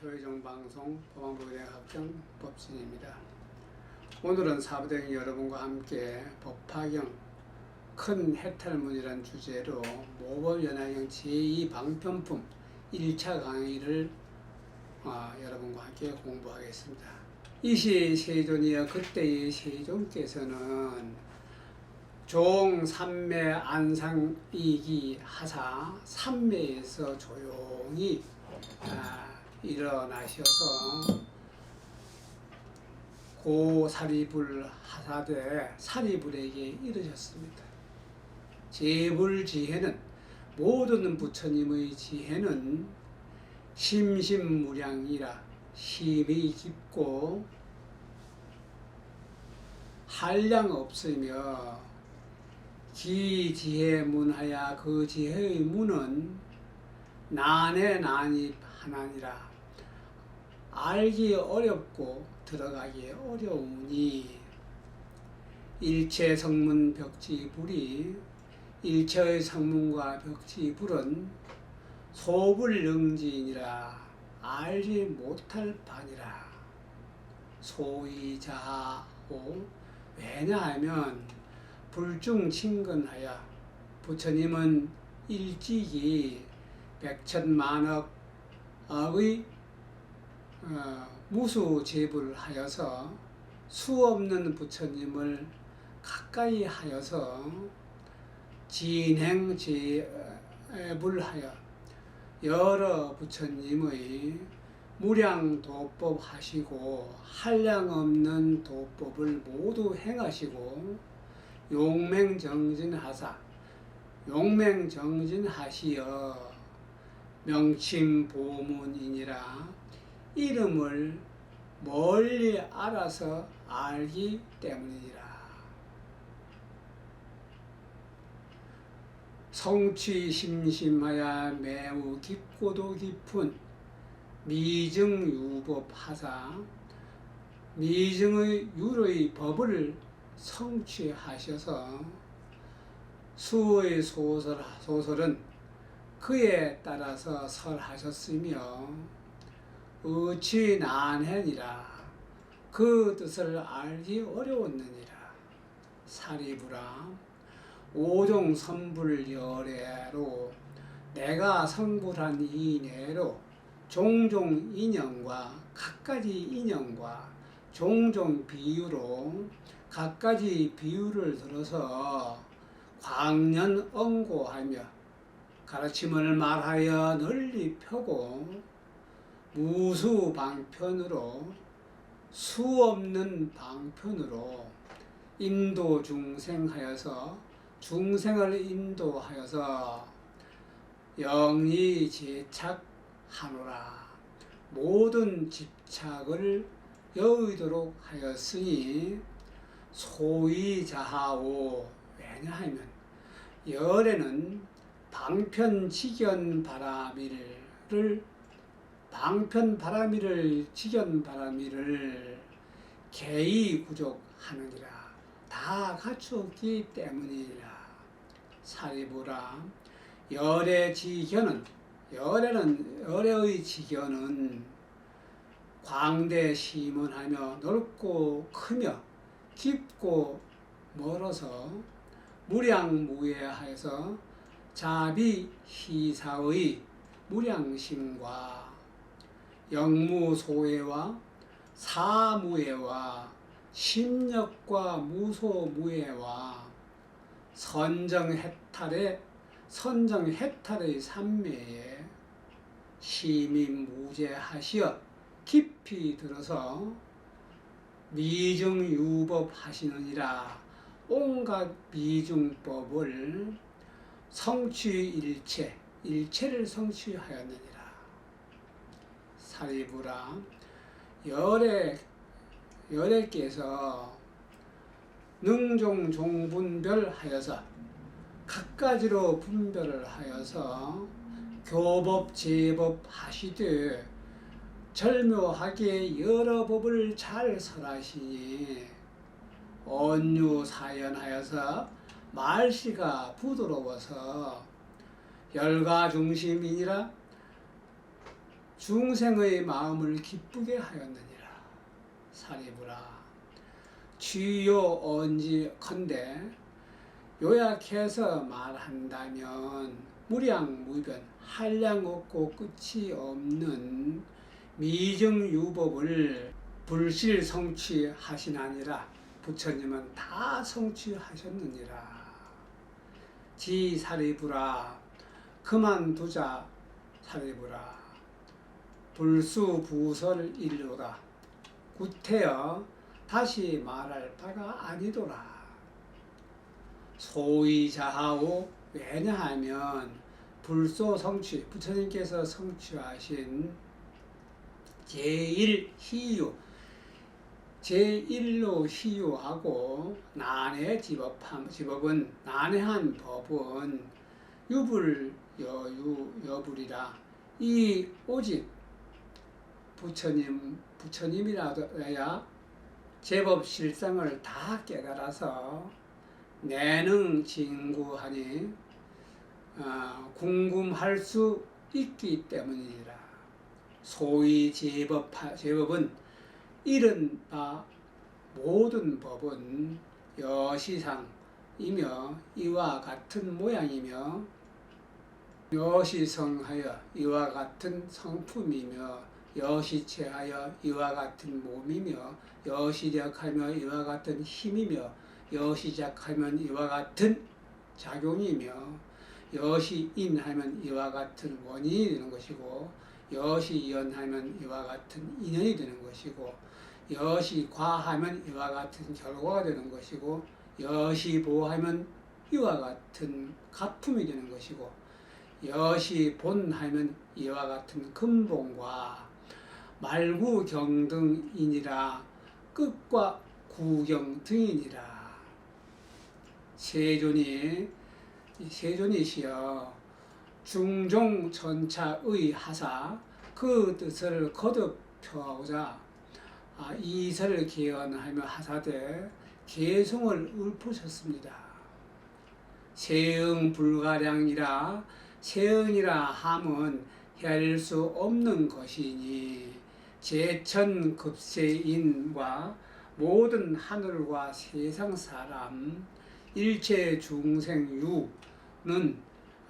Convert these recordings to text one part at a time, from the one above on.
교회정 방송 법왕부대 학경 법진입니다. 오늘은 사부대행 여러분과 함께 법화경 큰 해탈문이란 주제로 모법연화경 제2방편품 1차 강의를 아, 여러분과 함께 공부하겠습니다. 이시 세존이여 그때의 세존께서는 종 삼매 안상 이기 하사 삼매에서 조용히 아, 일어나셔서 고 사리불 하사되 사리불에게 이르셨습니다. 제불 지혜는 모든 부처님의 지혜는 심심무량이라 심이 깊고 한량 없으며 기 지혜 문하야 그 지혜의 문은 난의 난이 하나니라 알기 어렵고 들어가기 어려우니 일체 성문 벽지 불이 일체의 성문과 벽지 불은 소불능지이니라 알지 못할 바니라. 소이자하오. 왜냐하면 불중 친근하여 부처님은 일찍이 백천만억의 어, 무수 제불 하여서 수 없는 부처님을 가까이 하여서 진행 제불 하여 여러 부처님의 무량 도법 하시고 한량 없는 도법을 모두 행하시고 용맹정진하사 용맹정진하시어 명칭보문이니라 이름을 멀리 알아서 알기 때문이니라. 성취 심심하여 매우 깊고도 깊은 미증 유법 하사 미증의 유의 법을 성취하셔서 수의 소설 소설은 그에 따라서 설하셨으며 의치 난해니라? 그 뜻을 알기 어려웠느니라. 사리부라. 오종 선불 열애로 내가 성불한 이내로 종종 인연과 각가지 인연과 종종 비유로 각가지 비유를 들어서 광년 언고하며 가르침을 말하여 널리 펴고 무수 방편으로 수 없는 방편으로 인도 중생하여서 중생을 인도하여서 영리 제착하노라. 모든 집착을 여의도록 하였으니 소위 자하오. 왜냐하면 열에는 방편지견 바라미를 방편 바라미를 지견 바라미를 개의 구족하느니라. 다 갖추었기 때문이라. 사리부라 열의 지견은 열에는 열의 지견은 광대 심원하며 넓고 크며 깊고 멀어서 무량무예하여서 자비 희사의 무량심과 영무소외와 사무예와 심력과 무소무예와 선정해탈의 선정해탈의 삼매에 시민무제하시어 깊이 들어서 미중유법 하시느니라 온갖 미중법을 성취일체 일체를 성취하였느니라 사리부라. 열애 열애께서 능종 종분별 하여서 각가지로 분별을 하여서 교법 제법 하시되 절묘하게 여러 법을 잘 설하시니 언유 사연하여서 말씨가 부드러워서 열가 중심이니라 중생의 마음을 기쁘게 하였느니라. 사리부라. 주요 언지 컨대 요약해서 말한다면 무량무변 한량 없고 끝이 없는 미정유법을 불실 성취하시나니라 부처님은 다 성취하셨느니라 지 사리부라 그만두자 사리부라 불수부설 일로라 구태여 다시 말할 바가 아니도라. 소위 자하오 왜냐하면 불소 성취 부처님께서 성취하신 제일 희유 제1로 희유하고 난해 집업함 집업은 난해한 법은 유불 여유 여불이라. 이 오직 부처님 부처님이라야 제법 실상을 다 깨달아서 내능 진구하니 어, 궁금할 수 있기 때문이라. 소위 제법 제법은 이른 바 모든 법은 여시상이며 이와 같은 모양이며 여시성하여 이와 같은 성품이며 여시체하여 이와 같은 몸이며 여시력하며 이와 같은 힘이며 여시작하면 이와 같은 작용이며 여시인하면 이와 같은 원인이 되는 것이고 여시연하면 이와 같은 인연이 되는 것이고 여시과하면 이와 같은 결과가 되는 것이고 여시보하면 이와 같은 가품이 되는 것이고 여시본하면 이와 같은 근본과 말구경 등이니라 끝과 구경 등이니라 세존이 세존이시여 중종 전차의 하사 그 뜻을 거듭 표하고자 아, 이설을 개헌하며 하사되 개성을 읊으셨습니다. 세응 불가량이라 세응이라 함은 헤아릴 수 없는 것이니 제천급세인과 모든 하늘과 세상 사람 일체 중생유는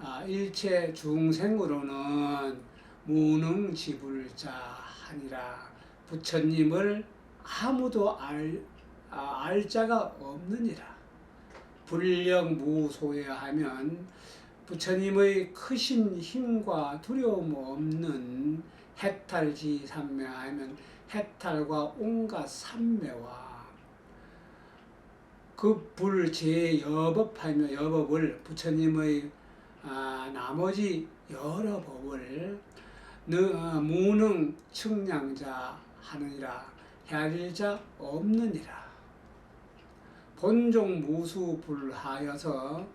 아, 일체 중생으로는 무능지불자 하니라. 부처님을 아무도 알, 아, 알 자가 없느니라. 불령무소야 하면 부처님의 크신 힘과 두려움 없는 해탈지 삼매 하면 해탈과 온갖 삼매와 그 불 제 여법하며 여법을 부처님의 아, 나머지 여러 법을 느, 어, 무능 측량자 하느니라 헤아릴자 없느니라. 본종 무수 불하여서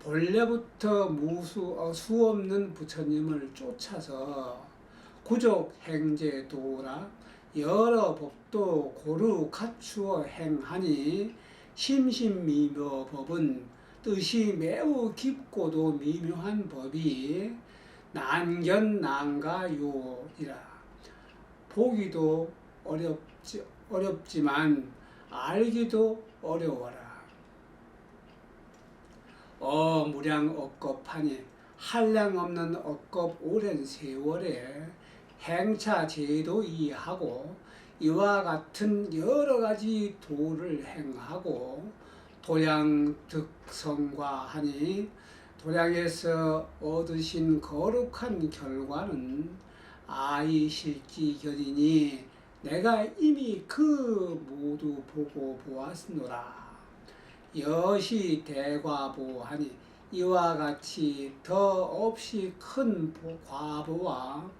본래부터 무수 어, 수 없는 부처님을 쫓아서 구족 행제 도라 여러 법도 고루 갖추어 행하니 심신미묘 법은 뜻이 매우 깊고도 미묘한 법이 난견난가요이라 보기도 어렵지, 어렵지만 알기도 어려워라. 어 무량 억겁하니 한량 없는 억겁 오랜 세월에 행차 제도 이하고 이와 같은 여러 가지 도를 행하고 도량 득성과 하니 도량에서 얻으신 거룩한 결과는 아이 실지 견이니 내가 이미 그 모두 보고 보았노라. 여시 대과보하니 이와 같이 더 없이 큰 과보와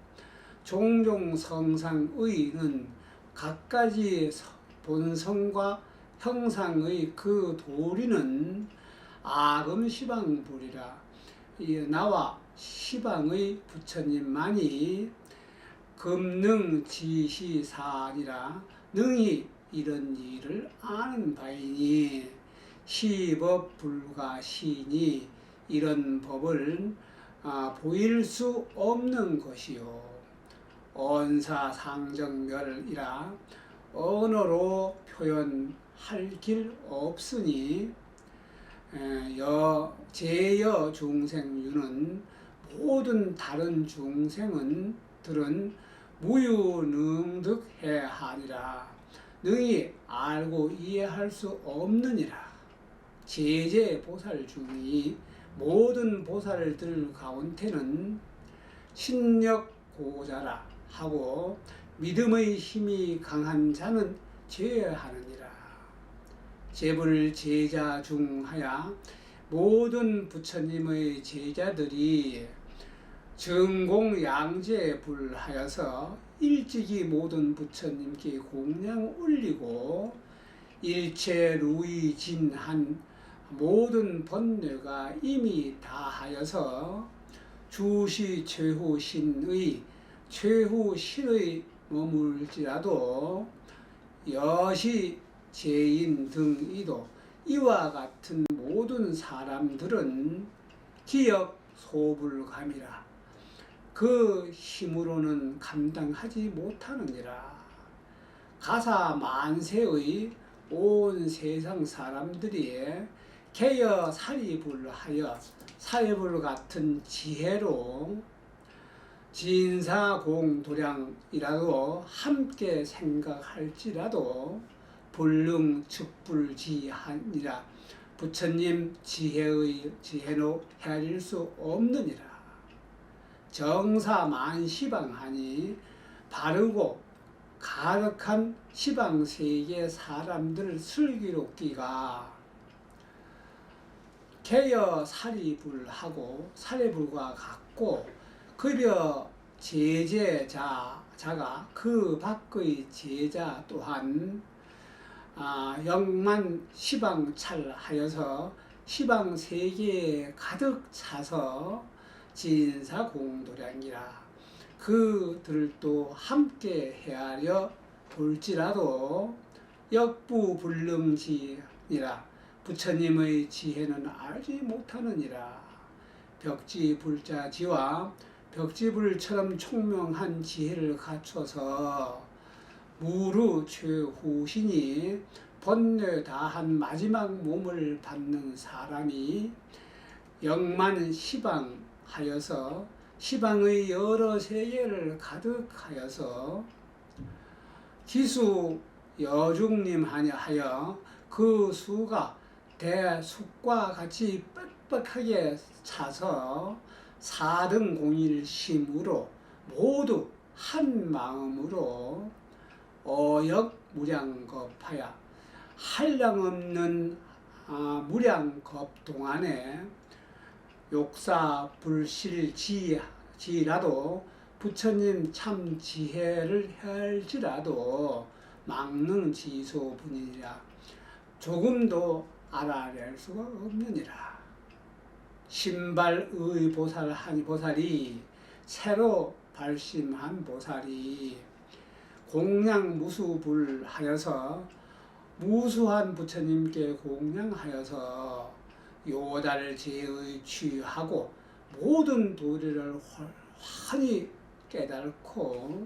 종종 성상의는 각가지 본성과 형상의 그 도리는 아금 시방불이라. 나와 시방의 부처님만이 금능 지시사니라. 능히 이런 일을 아는 바이니 시법 불가시니 이런 법을 아, 보일 수 없는 것이요 언사 상정멸이라 언어로 표현할 길 없으니 에, 여 제여 중생유는 모든 다른 중생은 들은 무유능득해 하니라. 능히 알고 이해할 수 없느니라. 제제 보살 중이 모든 보살들 가운데는 신력 고자라 하고 믿음의 힘이 강한 자는 제하느니라. 제불 제자 중하야 모든 부처님의 제자들이 증공 양제 불하여서 일찍이 모든 부처님께 공양 올리고 일체 루이진한 모든 번뇌가 이미 다하여서 주시 최후신의 최후 신의 머물지라도 여시 제인 등이도 이와 같은 모든 사람들은 기억 소불감이라. 그 힘으로는 감당하지 못하느니라. 가사 만세의 온 세상 사람들이 개여 사리불하여 사리불 같은 지혜로 진사공도량이라도 함께 생각할지라도 불능측불지하니라 부처님 지혜의 지혜로 헤아릴 수 없느니라. 정사만시방하니 바르고 가득한 시방세계 사람들 슬기롭기가 개여 사리불하고 사리불과 같고 그려 제제자 자가 그 밖의 제자 또한 아, 영만 시방찰하여서 시방 세계에 가득 차서 진사 공도량이라. 그들도 함께 헤아려 볼지라도 역부불능지니라. 부처님의 지혜는 알지 못하느니라. 벽지 불자지와 벽지불처럼 총명한 지혜를 갖춰서 무루 최후신이 번뇌 다한 마지막 몸을 받는 사람이 영만 시방하여서 시방의 여러 세계를 가득하여서 기수 여중님 하여 그 수가 대숙과 같이 빽빽하게 차서 사등 공일심으로 모두 한 마음으로 어역 무량겁하여 한량없는 아, 무량겁 동안에 욕사 불실지라도 부처님 참 지혜를 할지라도 막능 지소분이라 조금도 알아낼 수가 없느니라. 신발의 보살 한 보살이 새로 발심한 보살이 공양 무수불하여서 무수한 부처님께 공양하여서 요달 제의 취하고 모든 도리를 환히 깨달고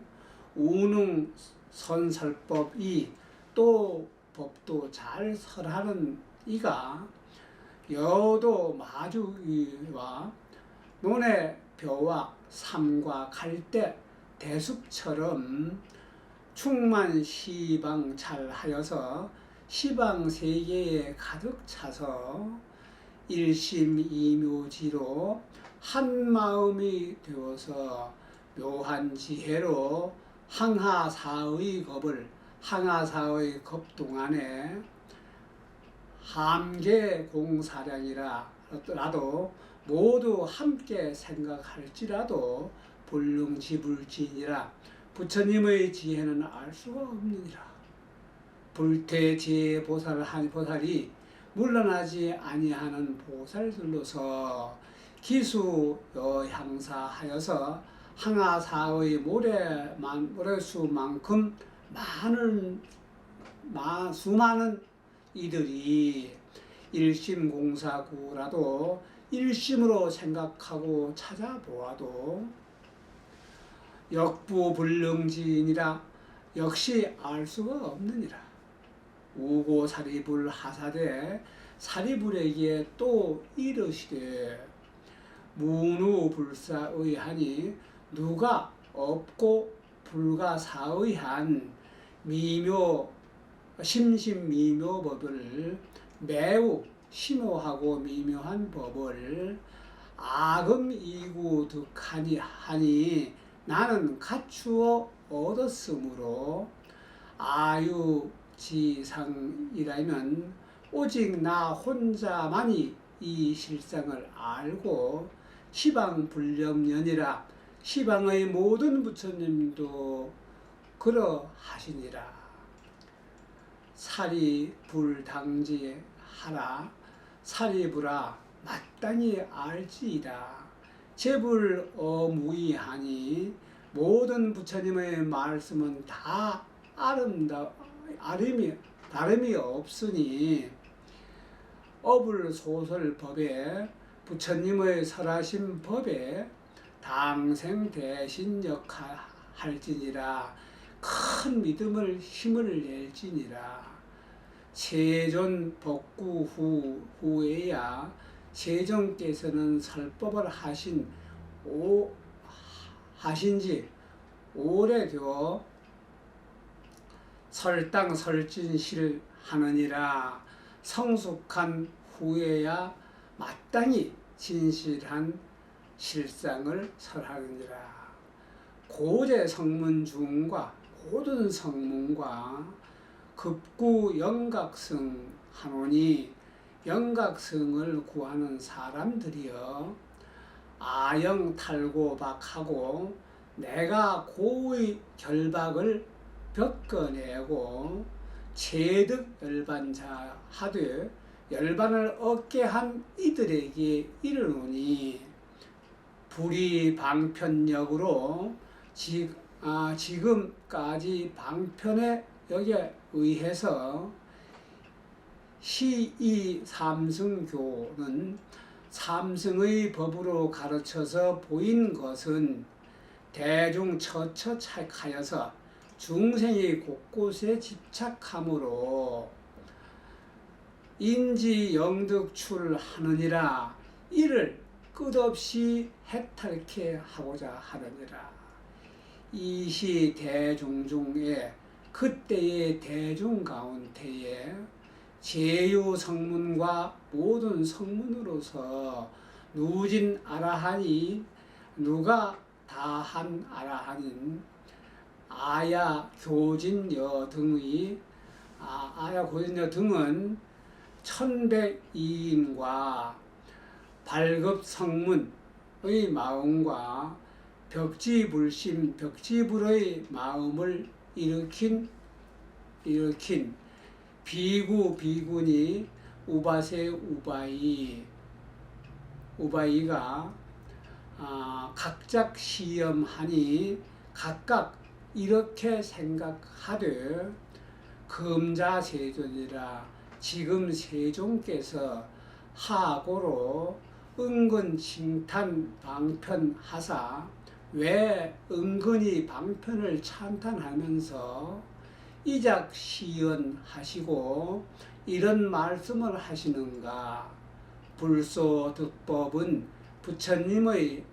우능 선설법이 또 법도 잘 설하는 이가 여도 마주와 논의 벼와 삼과 갈대 대숲처럼 충만 시방 잘하여서 시방 세계에 가득 차서 일심이묘지로 한 마음이 되어서 묘한 지혜로 항하사의 겁을 항하사의 겁 동안에 함계 공사량이라도 모두 함께 생각할지라도 불능지불진이라 부처님의 지혜는 알 수가 없느니라. 불태지혜 보살 한 보살이 물러나지 아니하는 보살들로서 기수 여향사하여서 항하사의 모래만 모래수만큼 많은 마, 수많은 이들이 일심공사구라도 일심으로 생각하고 찾아보아도 역부불능지이니라 역시 알 수가 없느니라. 우고 사리불 하사대 사리불에게 또 이르시되 무누불사의하니 누가 없고 불가사의한 미묘 심심미묘 법을 매우 심오하고 미묘한 법을 아금이구 득하니 하니 나는 갖추어 얻었으므로 아유지상이라면 오직 나 혼자만이 이 실상을 알고 시방불념연이라 시방의 모든 부처님도 그러하시니라 살이 불당지 하라. 살이불아 마땅히 알지이다. 제불 어무이하니 모든 부처님의 말씀은 다 아름다 아름이 다름이 없으니 어불 소설 법에 부처님의 설하신 법에 당생 대신 역할지니라 큰 믿음을 힘을 낼지니라. 세존 복구 후 후에야 세종께서는 설법을 하신 오 하신지 오래되어 설당 설진실 하느니라. 성숙한 후에야 마땅히 진실한 실상을 설하느니라. 고제 성문 중과 모든 성문과 급구 영각성 하노니 영각성을 구하는 사람들이여 아영 탈고박하고 내가 고의 결박을 겪어내고 체득 열반자 하되 열반을 얻게 한 이들에게 이르노니 불이 방편력으로 지, 아, 지금까지 방편에 여기에 의해서 시이 삼승교는 삼승의 법으로 가르쳐서 보인 것은 대중 처처 착하여서 중생이 곳곳에 집착함으로 인지 영득출하느니라 이를 끝없이 해탈케 하고자 하느니라 이시 대중 중에 그때의 대중 가운데에 제유 성문과 모든 성문으로서 누진 아라하니 누가 다 한 아라하닌 아야 교진여 등의 아, 아야 교진여 등은 천백이인과 발급 성문의 마음과 벽지불심 벽지불의 마음을 일으킨 일으킨 비구 비군이 우바세 우바이. 우바이가 아, 각작 시험하니 각각 이렇게 생각하되 금자 세존이라 지금 세종께서 하고로 은근 칭탄 방편하사 왜 은근히 방편을 찬탄하면서 이작 시연하시고 이런 말씀을 하시는가? 불소 득법은 부처님의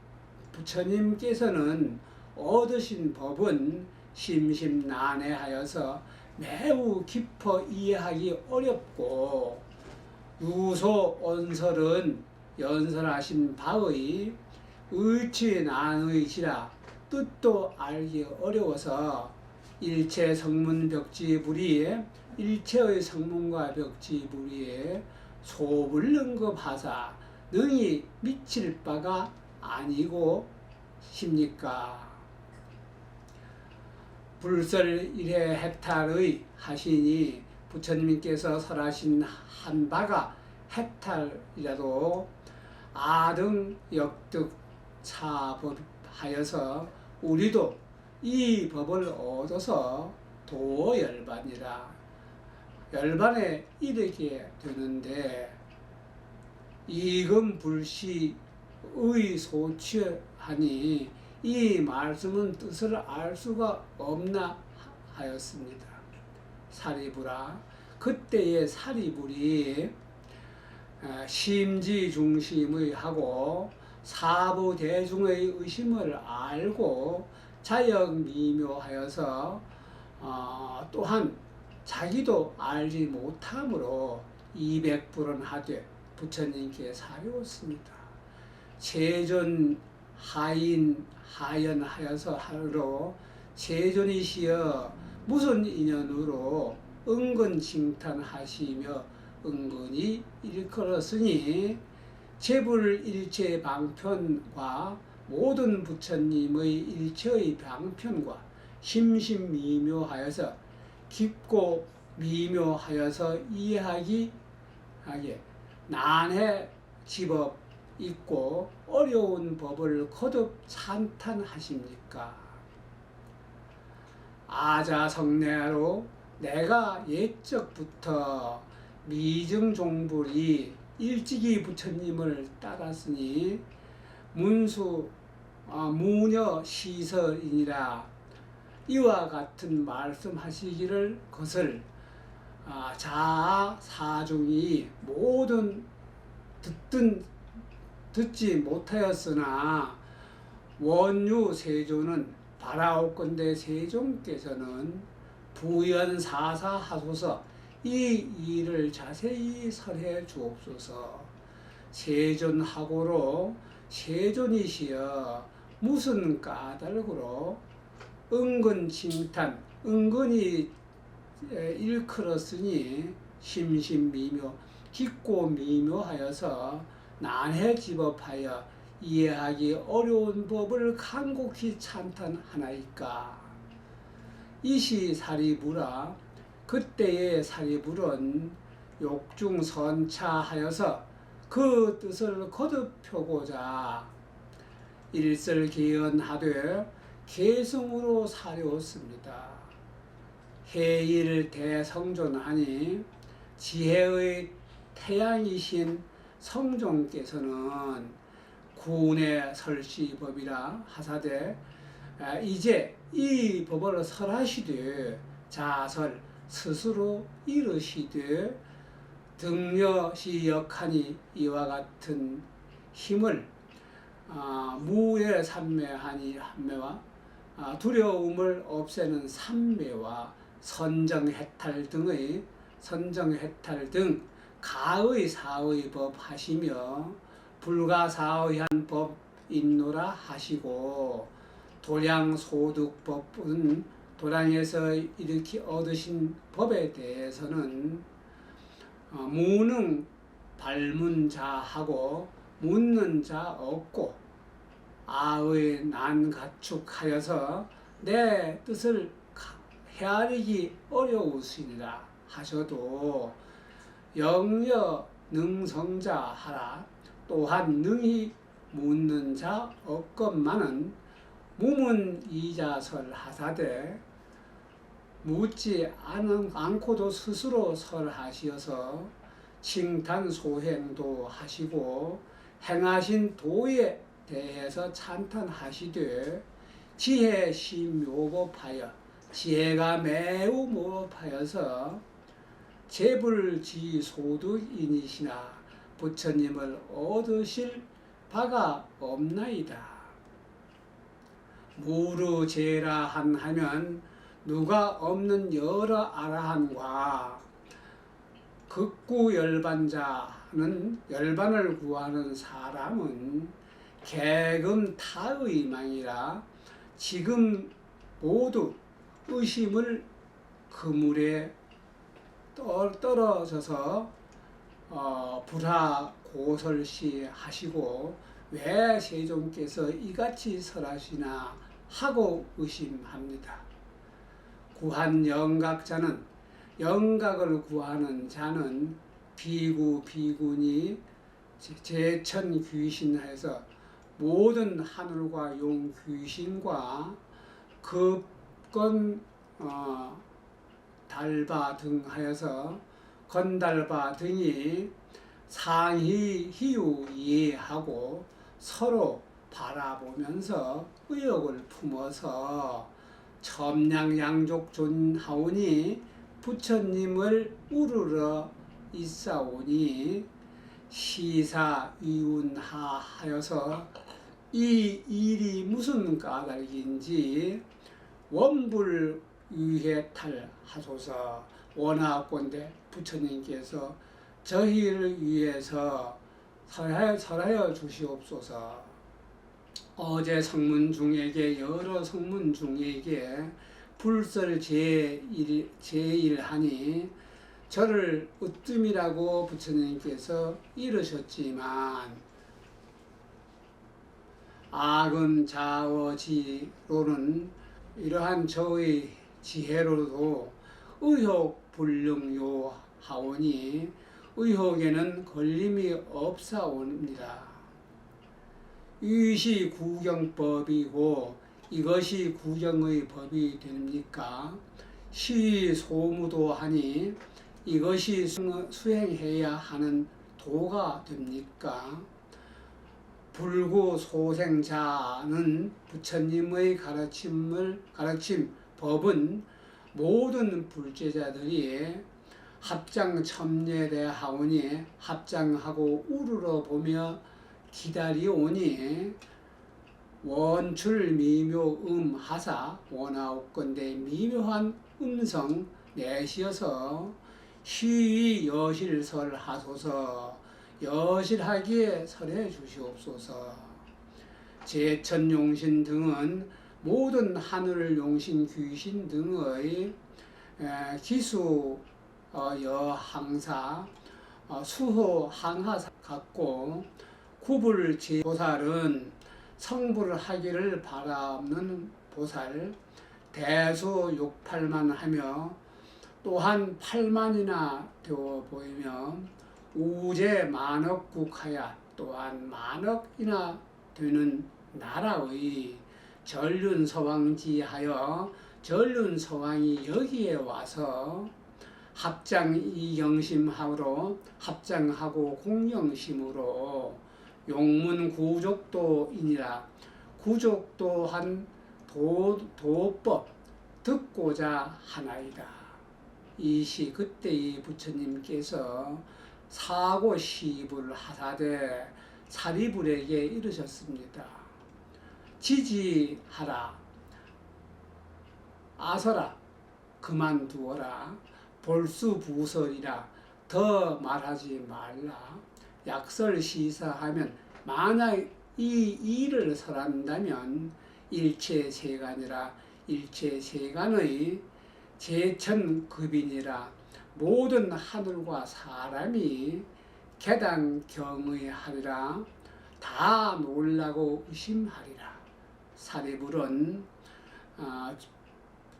부처님께서는 얻으신 법은 심심난해하여서 매우 깊어 이해하기 어렵고 유소 언설은 연설하신 바의 의치 난의시라 뜻도 알기 어려워서 일체 성문 벽지 불이 일체의 성문과 벽지 불이에 소불능급하사 능히 미칠 바가 아니고 십니까? 불설 일회 해탈의 하시니 부처님께서 설하신 한 바가 해탈이라도 아등 역득 차법하여서 우리도 이 법을 얻어서 도 열반이라 열반에 이르게 되는데 이금 불시 의 소취하니 이 말씀은 뜻을 알 수가 없나 하였습니다. 사리부라 그때의 사리불이 어, 심지 중심의 하고 사부 대중의 의심을 알고 자역 미묘하여서 어, 또한 자기도 알지 못함으로 200불은 하되 부처님께 사려웠습니다. 세존 하인 하연하여서 하루로 세존이시여 무슨 인연으로 은근 칭탄하시며 은근히 일컬었으니 재불일체 방편과 모든 부처님의 일체의 방편과 심심미묘하여서 깊고 미묘하여서 이해하기 하게 난해 집업 있고 어려운 법을 거듭 찬탄하십니까? 아자성내로 내가 옛적부터 미증종불이 일찍이 부처님을 따랐으니 문수 어, 무녀 시설이니라. 이와 같은 말씀하시기를 것을 아, 자아 사중이 모든 듣든 듣지 못하였으나 원유 세조는 바라옵건대 세종께서는 부연 사사 하소서 이 일을 자세히 설해 주옵소서. 세존하고로 세존이시여 무슨 까닭으로 은근 칭탄 은근히 일컬었으니 심심미묘 깊고 미묘하여서 난해 집업하여 이해하기 어려운 법을 간곡히 찬탄하나이까? 이시 사리부라 그때의 사리불은 욕중선차하여서 그 뜻을 거듭 펴고자 일설기연하되 개성으로 사려웠습니다. 해일 대성존하니 지혜의 태양이신 성종께서는 군의 설시법이라 하사되 아, 이제 이 법을 설하시되 자설 스스로 이르시되 등려시 역하니 이와 같은 힘을 아, 무의 삼매하니 한매와 아, 두려움을 없애는 삼매와 선정해탈 등의 선정해탈 등 가의 사의 법 하시며 불가사의한 법 인노라 하시고 도량 소득법은 도량에서 이렇게 얻으신 법에 대해서는 어, 무능 발문자하고 묻는 자 없고 아의 난 가축하여서 내 뜻을 헤아리기 어려우시니라 하셔도 영여 능성자 하라. 또한 능히 묻는 자 없건만은 무문 이자설 하사되 묻지 않은, 않고도 스스로 설하시어서 칭탄 소행도 하시고 행하신 도에 대해서 찬탄하시되 지혜 심묘법하여 지혜가 매우 모업하여서 재불지소득이니시나 부처님을 얻으실 바가 없나이다. 무르제라한 하면 누가 없는 여러 아라한과 극구 열반자는 열반을 구하는 사람은 개금 타의망이라 지금 모두 의심을 그물에 떨어져서 어, 불화 고설시 하시고 왜 세종께서 이같이 설하시나 하고 의심합니다. 구한 영각자는 영각을 구하는 자는 비구 비군이 제천 귀신해서 모든 하늘과 용 귀신과 급건 어, 달바 등 하여서 건달바 등이 상희 희유 이해하고 서로 바라보면서 의욕을 품어서 첨량 양족 존하오니 부처님을 우르러 있사오니 시사위운하 하여서 이 일이 무슨 까닭인지 원불 위해탈 하소서. 원하건대 부처님께서 저희를 위해서 설하여, 설하여 주시옵소서 어제 성문 중에게 여러 성문 중에게 불설 제일, 제일하니 저를 으뜸이라고 부처님께서 이르셨지만 악은 자어지로는 이러한 저의 지혜로도 의혹 불능요 하오니 의혹에는 걸림이 없사옵니다. 이것이 구경법이고 이것이 구경의 법이 됩니까? 시 소무도 하니 이것이 수- 수행해야 하는 도가 됩니까? 불구 소생자는 부처님의 가르침을 가르침 법은 모든 불제자들이 합장 첨예대하오니 합장하고 우르러 보며 기다리오니 원출 미묘 음 하사 원하옵건대 미묘한 음성 내시어서 시위 여실설 하소서 여실하게 설해 주시옵소서. 제천용신 등은 모든 하늘 용신 귀신 등의 에, 기수 어, 여항사 어, 수호 항하 같고 구불 제보살은 성불을 하기를 바라는 보살 대수 욕팔만 하며 또한 팔만이나 되어 보이며 우제 만억국하야 또한 만억이나 되는 나라의 전륜서왕지하여 전륜서왕이 여기에 와서 합장 이경심하로 합장하고 공경심으로 용문 구족도이니라 구족 또한 도, 도법 듣고자 하나이다. 이시 그때의 부처님께서 사고 시불 하사되 사리불에게 이르셨습니다. 지지하라. 아서라. 그만두어라. 볼수 부설이라. 더 말하지 말라. 약설 시사하면 만약 이 일을 설한다면 일체세간이라 일체세간의 제천급이니라 모든 하늘과 사람이 개당 경의하리라 다 놀라고 의심하리라 사리불은 아,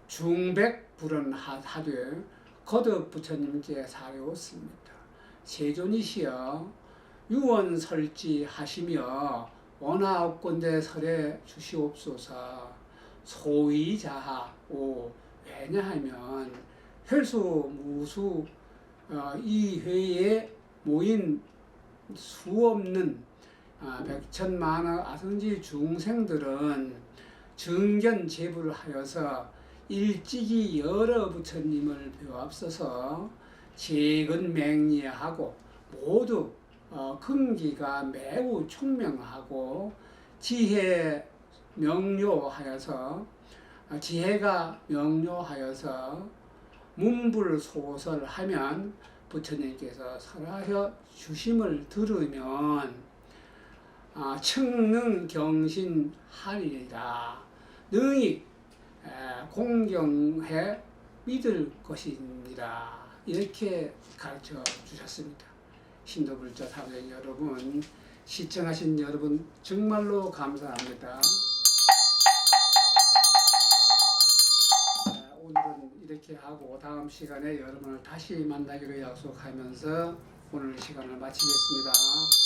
중백불은 하되 거듭 부처님께 사려왔습니다. 세존이시여 유언 설지 하시며 원하옵건대 설해 주시옵소서. 소위자하 오. 왜냐하면 혈수 무수 어, 이 회에 모인 수 없는 아, 백천만의 아성지 중생들은 증견 제부를 하여서 일찍이 여러 부처님을 배웠어서. 최근 맹리하고 모두 어, 근기가 매우 총명하고 지혜 명료하여서 어, 지혜가 명료하여서 문불소설 하면 부처님께서 설하여 주심을 들으면 아, 청능 경신하리라 능히 에, 공경해 믿을 것입니다. 이렇게 가르쳐 주셨습니다. 신도불자 사부의 여러분, 시청하신 여러분 정말로 감사합니다. 아, 오늘은 이렇게 하고 다음 시간에 여러분을 다시 만나기로 약속하면서 오늘 시간을 마치겠습니다.